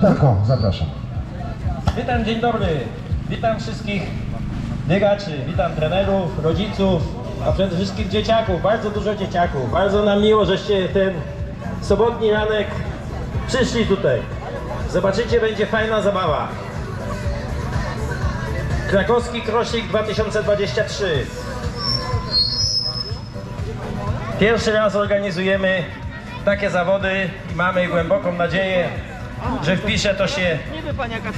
Tak, o, zapraszam. Witam, dzień dobry. Witam wszystkich biegaczy, witam trenerów, rodziców, a przede wszystkim dzieciaków. Bardzo dużo dzieciaków. Bardzo nam miło, żeście ten sobotni ranek przyszli tutaj. Zobaczycie, będzie fajna zabawa. Krakowski Krosik 2023. Pierwszy raz organizujemy takie zawody i mamy głęboką nadzieję, że wpisze to się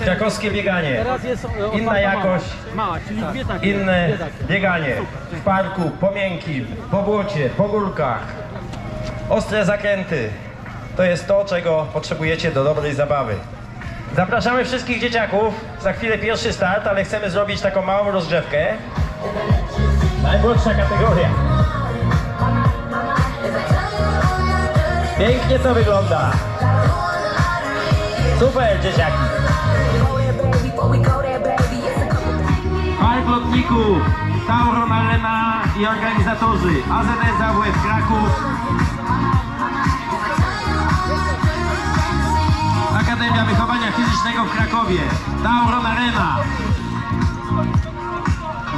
krakowskie bieganie. Inna jakość, inne bieganie w parku, po miękkim, po błocie, po górkach, ostre zakręty. To jest to, czego potrzebujecie do dobrej zabawy. Zapraszamy wszystkich dzieciaków. Za chwilę pierwszy start, ale chcemy zrobić taką małą rozgrzewkę. Najmłodsza kategoria. Pięknie to wygląda. A couple Park Lotników, Tauron Arena i organizatorzy. AZS AWF Kraków, Akademia Wychowania Fizycznego w Krakowie, Tauron Arena,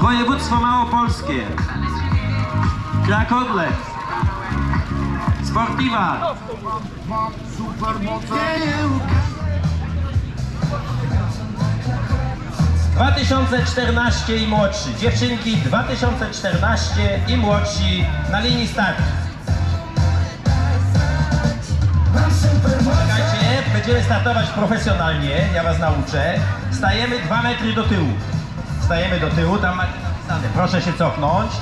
Województwo Małopolskie, Krakodle, Sportiwa, 2014 i młodsi. Dziewczynki 2014 i młodsi na linii startu. Czekajcie, będziemy startować profesjonalnie, ja was nauczę. Stajemy 2 metry do tyłu. Stajemy do tyłu, tam proszę się cofnąć.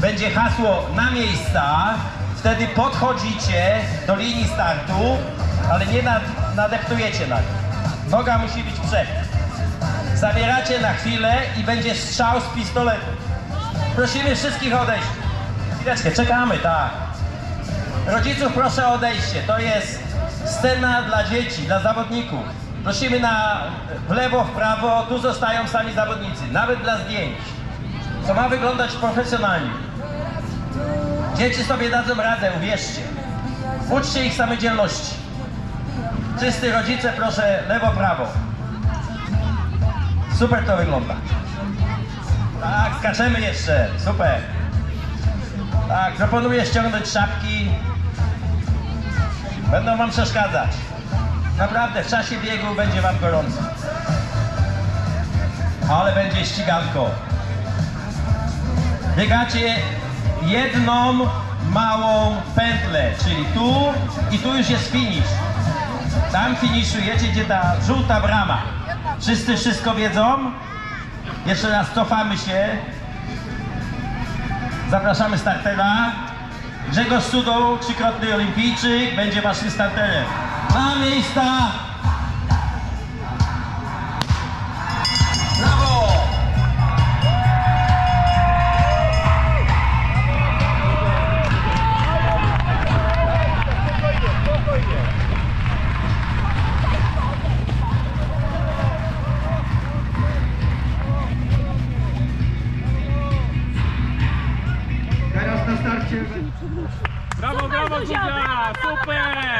Będzie hasło na miejsca, wtedy podchodzicie do linii startu, ale nie nad, nadeptujecie na nią. Noga musi być przed. Zabieracie na chwilę i będzie strzał z pistoletu. Prosimy wszystkich o odejście. Chwileczkę, czekamy, tak. Rodziców proszę o odejście. To jest scena dla dzieci, dla zawodników. Prosimy na w lewo, w prawo, tu zostają sami zawodnicy, nawet dla zdjęć. To ma wyglądać profesjonalnie. Dzieci sobie dadzą radę, uwierzcie. Uczcie ich samodzielności. Wszyscy rodzice proszę lewo, prawo. Super to wygląda. Tak, skaczemy jeszcze. Super. Tak, proponuję ściągnąć szapki. Będą wam przeszkadzać. Naprawdę, w czasie biegu będzie wam gorąco. Ale będzie ściganko. Biegacie jedną małą pętlę, czyli tu i tu już jest finish. Tam finiszujecie, gdzie ta żółta brama. Wszyscy wszystko wiedzą? Jeszcze raz cofamy się. Zapraszamy startera. Grzegorz Sudą, trzykrotny olimpijczyk, będzie waszym starterem. Na miejsca! Super!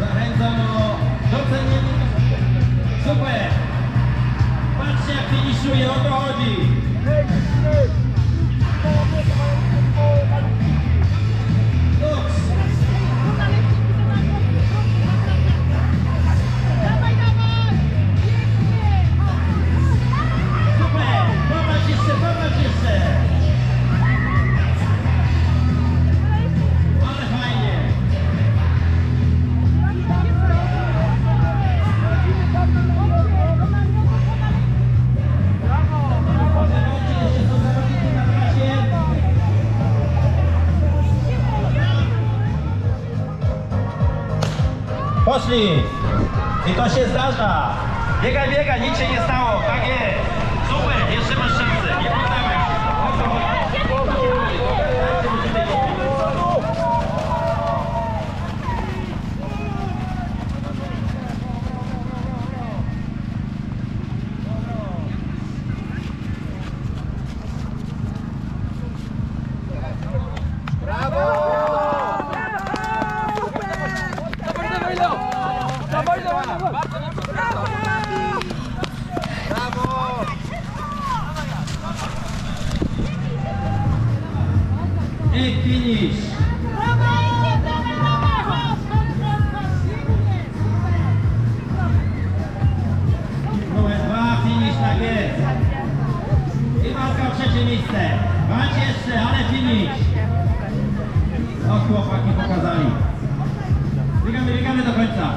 Zachęcam do docenienia. Super! Patrzcie jak finiszuje, o to chodzi! Poszli! I to się zdarza! Biegaj, biegaj, nic się nie stało, tak jest! Super, jeszcze masz szansę, nie poddawaj się! I finish! Numer dwa, finish, tak jest! I walka o trzecie miejsce! Walcz jeszcze, ale finish! O, chłopaki pokazali. Biegamy, biegamy do końca.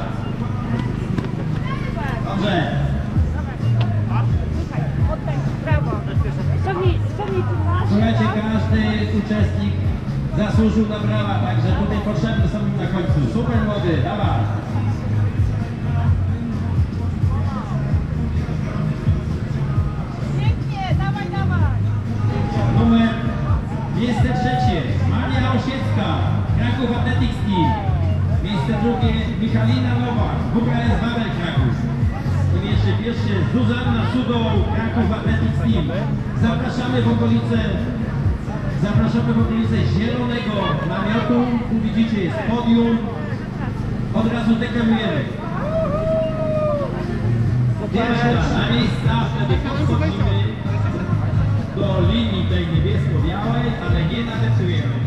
Dobrze. Słuchajcie, każdy uczestnik zasłużył na brawa, także tutaj potrzebne są im na końcu. Super młody, dawaj. Pięknie, dawaj, dawaj. Numer miejsce trzecie Maria Osiecka, Kraków Athletics Team. Miejsce drugie Michalina Nowak, WKS Babel Kraków. I jeszcze pierwsze Zuzanna Sudą, Kraków Athletics Team. Zapraszamy w okolice Zapraszamy w okolice zielonego namiotu. Tu widzicie jest podium. Od razu deklarujemy. Pierwsza na miejsca, wtedy podchodzimy do linii tej niebiesko-białej, ale nie nadeptujemy.